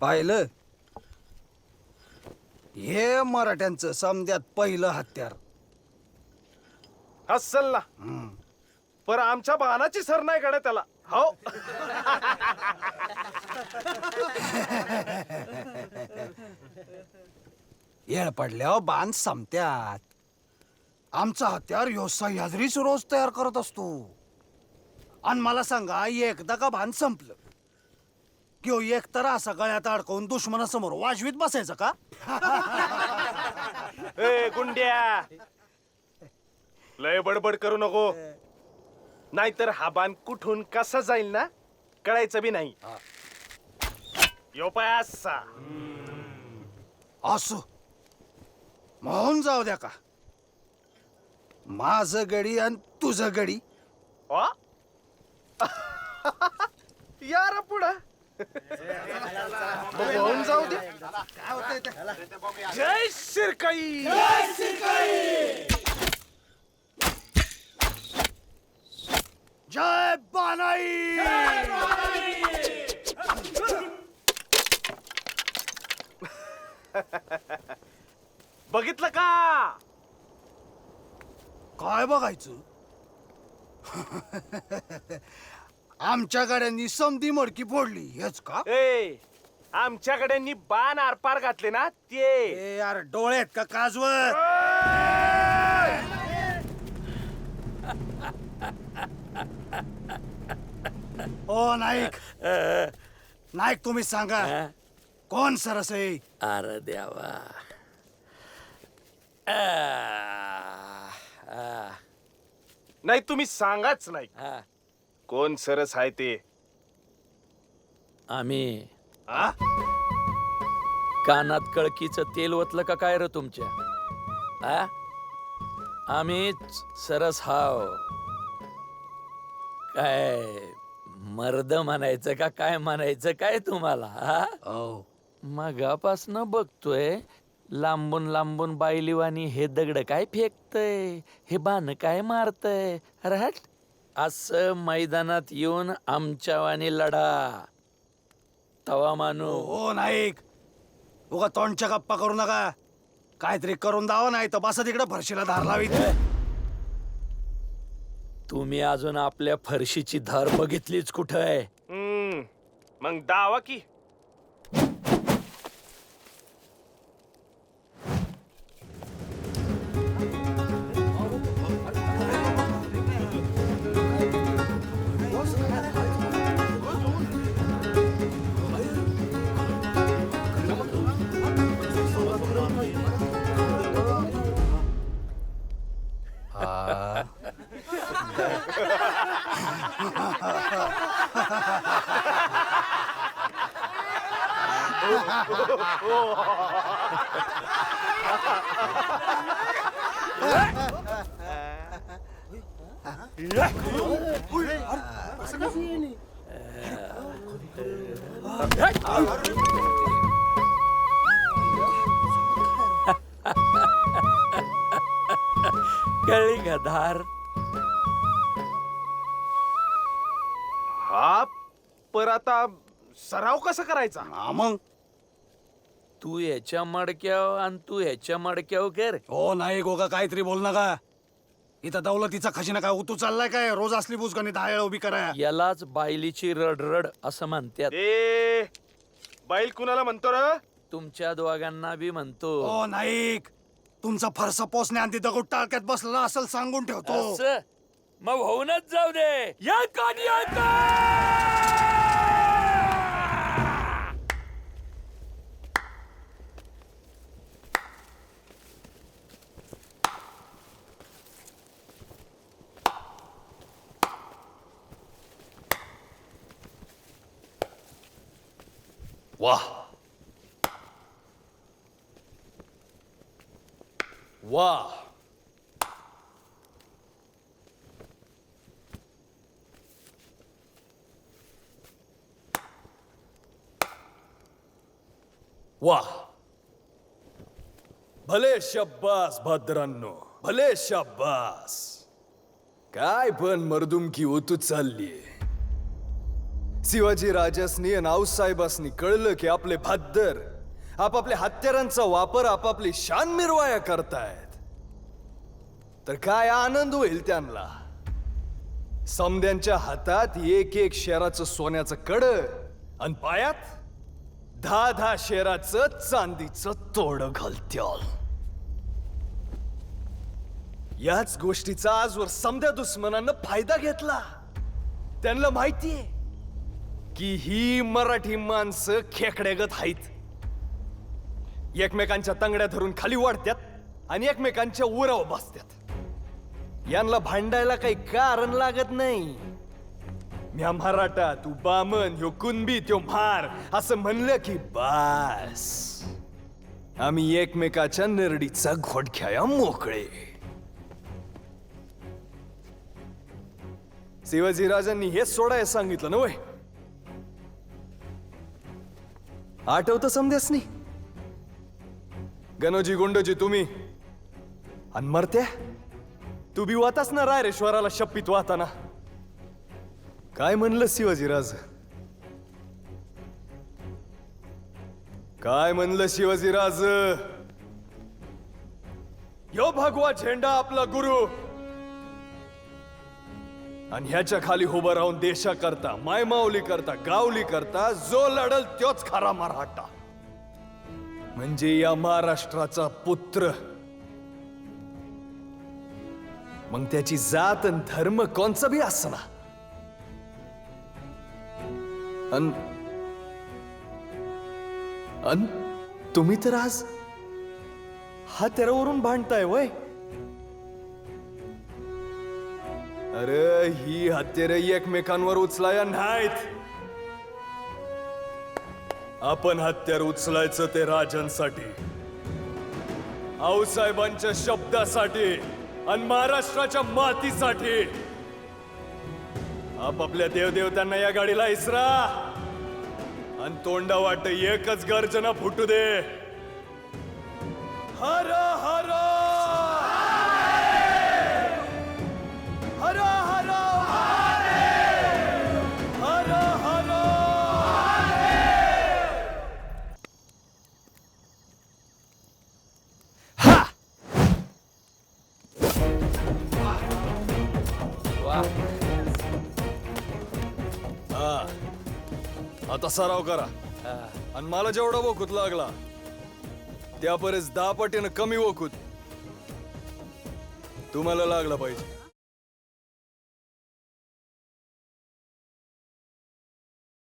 पाहिलं? हे मराठ्यांचं समद्यात पहिलं हत्यार. अस्सल ना पर आमच्या बाणाची सर नाही कडे त्याला. हो. येळ पडल्यावर बाण संपत्यात. आमचा हत्यार ह्यो सह्याद्रीच रोज तयार करत असतो. आणि मला सांगा एकदा का बाण संपलं? किंवा एक तर असा गळ्यात अडकवून दुश्मनासमोर वाजवीत बसायचं का? ए गुंड्या! लय बडबड करू नको. नाहीतर हा बाण कुठून कसा जाईल ना कळायचं बी नाही. यो पाय असा. असो. म्हणून जाऊ द्या का? माझं गडी आणि तुझं गडी. वा यार पुढं. होऊन जाऊ दे जय शिरकाई जय बानाई बघितलं का? काय बघायचं? आमच्या गाड्यांनी समधी मडकी फोडली हेच का? ए आमच्याकडे नी बाण आरपार घातले ना ते. ए यार डोळ्यात का काजवर? ओ नाईक. नाईक तुम्ही सांगा. कोण सरस आहे? अरे देवा. आ, आ, नाही तुम्ही सांगाच नाही. आ. कोण सरस आहे ते? आम्ही. आ? कानात कळकीचं तेल ओतलं का काय र तुमच्या? आ? आम्हीच सरस हाव. काय मर्द म्हणायचं का काय म्हणायचं काय तुम्हाला हा ओ मगापासनं बघतोय लांबून लांबून बायलिवानी हे दगड काय फेकतय हे बाण काय मारतय हट असं मैदानात येऊन आमच्यावानी लढा. तवा मानू. हो नाईक. उगा तोंडच्या गप्पा करू नका. काहीतरी करून दावा नाही तर बसा तिकडे फरशीला धार लावी तुम्ही अजून आपल्या फरशीची धार बघितलीच कुठं आहे? हम्म, मग दावा की. कळली का हा पर आता सराव कसा करायचा? हा मग? तू ह्याच्या मडक्याव आणि तू ह्याच्या मडक्याव कर. हो नाही गोगा काहीतरी बोल नका. इथं दौलतीचा खजिना काय उतू चाललाय काय? रोज असली बुजगानी दहा उभी करा. यालाच बायलीची रडरड असं म्हणतात. ए बैल कुणाला म्हणतो र? तुमच्या दोघांना बी म्हणतो. हो नाईक. तुमचा फरसा पोचण्या आणि दगड टाळक्यात बसलेला असेल सांगून ठेवतो. असं? मग होऊनच जाऊ दे या कोणी आता? वाह वाह. भले शब्बास भद्रांनो भले शब्बास. काय पण मर्दुमकी ओतू चाललीये. शिवाजी राजासनी आणि आऊसाहेबासनी कळलं की आपले भाद्दर आपापल्या हत्यारांचा वापर आपापली शान मिरवाया करतायत. तर काय आनंद होईल त्यांना? समद्यांच्या हातात एक एक शहराचं सोन्याचं कड आणि पायात दहा दहा शेराचं चांदीचं तोड घालत्याल. याच गोष्टीचा आजवर समद्या दुश्मनानं फायदा घेतला. त्यांना माहितीये की ही मराठी माणसं खेकड्यागत आहेत. एकमेकांच्या तंगड्या धरून खाली वाढत्यात आणि एकमेकांच्या उरावर बसत्यात. यांना भांडायला काही कारण लागत नाही. म्या मराठा तू बामन ह्यो कुणबी त्यो म्हार असं म्हणलं की बास. आम्ही एकमेकाच्या नरडीचा घोडख्याया मोकळे. शिवाजीराजांनी हेच सोडायला सांगितलं ना वय? आठवतं समदेस नाही गणोजी गुंडोजी तुम्ही? आणि मरत्या? तू बी वातास ना रायरेश्वराला शप्पीत वाहताना? काय म्हणलं शिवाजीराज काय म्हणलं शिवाजीराज यो भगवा झेंडा आपला गुरु. आणि ह्याच्या खाली उभं राहून देशा करता मायमावली करता गावली करता जो लढल त्योच खरा मराठा. म्हणजे या महाराष्ट्राचा पुत्र. मग त्याची जात आणि धर्म कोणचा बी असणार अन अन तुम्ही तर आज हा तेरावरून भांडताय वय. अरे ही हत्यारे एकमेकांवर उचलाय नाहीत. आपण हत्यार उचलायचं ते राजांसाठी आऊसाहेबांच्या शब्दासाठी आणि महाराष्ट्राच्या मातीसाठी. आपापल्या देवदेवतांना या गाडीला इसरा. आणि तोंडा वाट एकच गर्जना फुटू दे. हर हर हर आता सराव करा. आणि मला जेवढा वखूत लागला त्यापरेच दहा पटीनं कमी वखूत. तुम्हाला लागला पाहिजे.